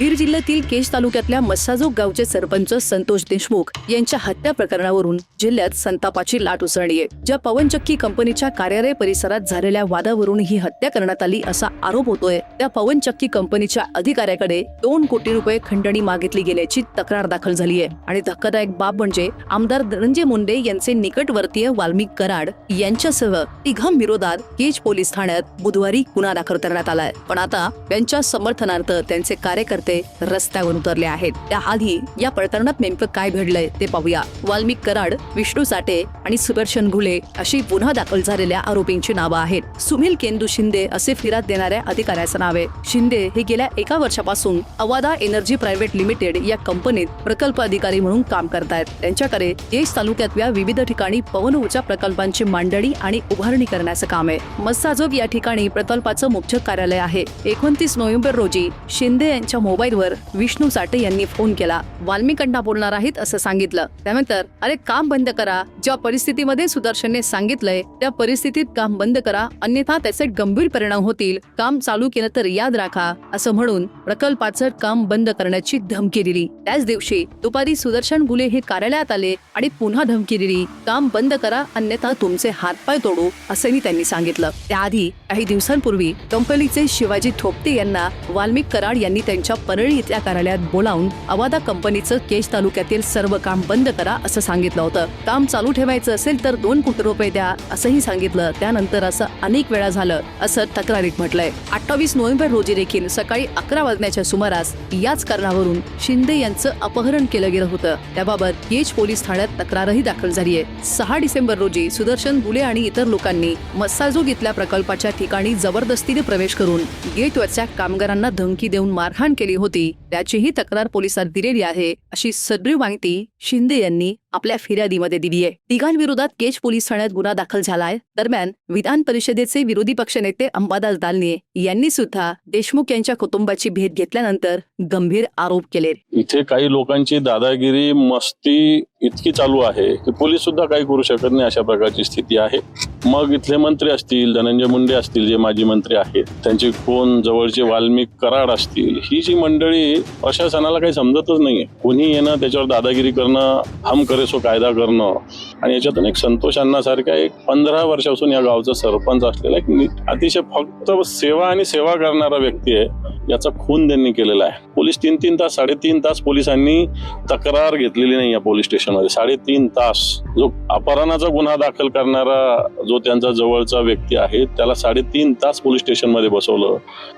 बीड जिल्ह्यातील केज तालुक्यातल्या मस्साजोग गावचे सरपंच संतोष देशमुख यांच्या हत्या प्रकरणावरून जिल्ह्यात संतापाची लाट उसळली आहे. ज्या पवनचक्की कंपनीच्या कार्यालय परिसरात झालेल्या वादावरून ही हत्या करण्यात आली असा आरोप होतोय. त्या पवनचक्की कंपनीच्या अधिकाऱ्याकडे दोन कोटी रुपये खंडणी मागितली गेल्याची तक्रार दाखल झाली आहे. आणि धक्कादायक बाब म्हणजे आमदार धनंजय मुंडे यांचे निकटवर्तीय वाल्मिक कराड यांच्यासह तिघांविरोधात केज पोलीस ठाण्यात बुधवारी गुन्हा दाखल करण्यात आलाय. पण आता त्यांच्या समर्थनार्थ त्यांचे कार्यकर्ते रस्त्यावर उतरले आहेत. त्याआधी या प्रकरणात नेमकं काय घडलंय ते पाहूया. वाल्मिक कराड विष्णू साठे आणि सुदर्शन घुले अशी गुन्हा दाखल झालेल्या आरोपींची नावं आहेत. सुनील केंदू शिंदे असे फिरात देणाऱ्या अधिकाऱ्याचं नाव आहे. शिंदे हे गेल्या एका वर्षापासून अवादा एनर्जी प्रायव्हेट लिमिटेड या कंपनीत प्रकल्प अधिकारी म्हणून काम करतायत. त्यांच्याकडे देश तालुक्यातल्या विविध ठिकाणी पवन ऊर्जा प्रकल्पांची मांडणी आणि उभारणी करण्याचं काम आहे. मस्साजोग या ठिकाणी प्रकल्पाचं मुख्य कार्यालय आहे. एकोणतीस नोव्हेंबर रोजी शिंदे यांच्या मोबाईलवर विष्णू साठे यांनी फोन केला. वाल्मिकांना बोलणार आहेत असं सांगितलं. त्यानंतर अरे काम बंद करा. ज्या परिस्थितीमध्ये सुदर्शनने सांगितलंय त्या परिस्थितीत काम बंद करा. अन्यथा त्याचे गंभीर परिणाम होतील. काम चालू केलं तर याद राखा असं म्हणून प्रकल्पाचं काम बंद करण्याची धमकी दिली. त्याच दिवशी दुपारी सुदर्शन गुले हे कार्यालयात आले आणि पुन्हा धमकी दिली. काम बंद करा अन्यथा तुमचे हातपाय तोडू असंही त्यांनी सांगितलं. त्याआधी काही दिवसांपूर्वी कंपनीचे शिवाजी थोपटे यांना वाल्मिक कराड यांनी त्यांच्या परळी इथल्या कार्यालयात बोलावून अवादा कंपनीचं केश तालुक्यातील सर्व काम बंद करा असं सांगितलं होतं. काम चालू ठेवायचं असेल तर दोन कोटी रुपये द्या असंही सांगितलं. त्यानंतर असं अनेक वेळा झालं असं तक्रारीत म्हटलंय. अठ्ठावीस नोव्हेंबर रोजी देखील सकाळी अकरा वाजण्याच्या सुमारास याच कारणावरून शिंदे यांचं अपहरण केलं गेलं होतं. त्याबाबत केज पोलीस ठाण्यात तक्रारही दाखल झाली आहे सहा डिसेंबर रोजी सुदर्शन बुले आणि इतर लोकांनी मस्साजोग इथल्या प्रकल्पाच्या ठिकाणी जबरदस्तीने प्रवेश करून गेटवरच्या कामगारांना धमकी देऊन मारहाण केली होती त्याचीही तक्रार पोलिसात दिलेली आहे अशी सदरीव माहिती शिंदे यांनी आपल्या फिर्यादीमध्ये दिली आहे. तिघांविरोधात केज पोलीस ठाण्यात गुन्हा दाखल झालाय. दरम्यान विधान परिषदेचे विरोधी पक्षनेते अंबादास दालने यांनी सुद्धा देशमुख यांच्या कुटुंबाची भेट घेतल्यानंतर गंभीर आरोप केले. इथे काही लोकांची दादागिरी मस्ती इतकी चालू आहे की पोलीस सुद्धा काही करू शकत नाही अशा प्रकारची स्थिती आहे. मग इथले मंत्री असतील धनंजय मुंडे असतील जे माजी मंत्री आहेत त्यांचे कोण जवळचे वाल्मिक कराड असतील ही जी मंडळी प्रशासनाला काही समजतच नाहीये. कोणी येणं त्याच्यावर दादागिरी करणं हम करे सो कायदा करणं आणि याच्यातून एक संतोष अण्णासारखा एक पंधरा वर्षापासून या गावचा सरपंच असलेला एक अतिशय फक्त सेवा आणि सेवा करणारा व्यक्ती आहे याचा खून त्यांनी केलेला आहे. पोलीस तीन तीन तास साडेतीन तास पोलिसांनी तक्रार घेतलेली नाही या पोलीस स्टेशनमध्ये साडेतीन तास. जो अपहरणाचा गुन्हा दाखल करणारा जो त्यांचा जवळचा व्यक्ती आहे त्याला साडेतीन तास पोलीस स्टेशनमध्ये बसवलं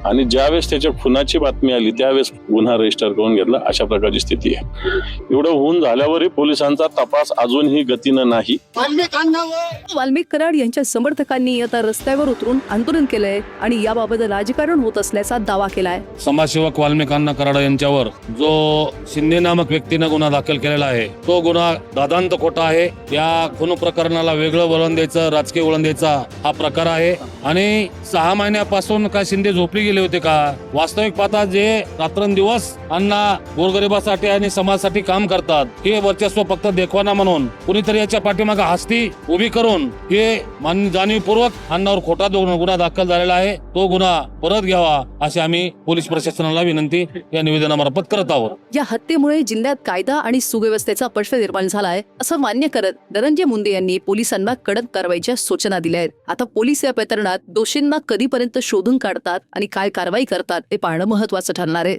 आणि ज्यावेळेस त्याच्या खुनाची बातमी आली त्यावेळेस गुन्हा रजिस्टर करून घेतला अशा प्रकारची स्थिती आहे. एवढं होऊन झाल्यावरही पोलिसांचा तपास अजूनही गतीनं नाही. वाल्मिक कराड यांच्या समर्थकांनी आता रस्त्यावर उतरून आंदोलन केलंय आणि याबाबत राजकारण होत असल्याचा दावा केलाय. समाजसेवक वाल्मिकांना कराड यांच्यावर जो शिंदे नामक व्यक्तीनं गुन्हा दाखल केलेला आहे तो गुन्हा दादांत खोटा आहे या खून प्रकरणाला वेगळं वळण द्यायचं राजकीय वळण द्यायचा हा प्रकार आहे. आणि सहा महिन्यापासून काय शिंदे झोपली गेले होते का? वास्तविक पाहता जे रात्रंदिवस अण्णा गोरगरिबासाठी आणि समाजासाठी काम करतात हे वर्चस्व फक्त देखवाना म्हणून. कुणीतरी याच्या पाठीमागे हस्ती उभी करून हे मान जाणीवपूर्वक अण्णावर खोटा गुन्हा दाखल झालेला आहे. तो गुन्हा परत घ्यावा अशी आम्ही पोलीस प्रशासनाला विनंती या निवेदनामार्फत करत आहोत. या हत्येमुळे जिल्ह्यात कायदा आणि सुव्यवस्थेचा प्रश्न निर्माण झालाय असं मान्य करत धनंजय मुंडे यांनी पोलिसांना कडक कारवाईच्या सूचना दिल्या आहेत. आता पोलीस या प्रकरणात दोषींना कधीपर्यंत शोधून काढतात आणि काय कारवाई करतात ते पाहणं महत्वाचं ठरणार आहे.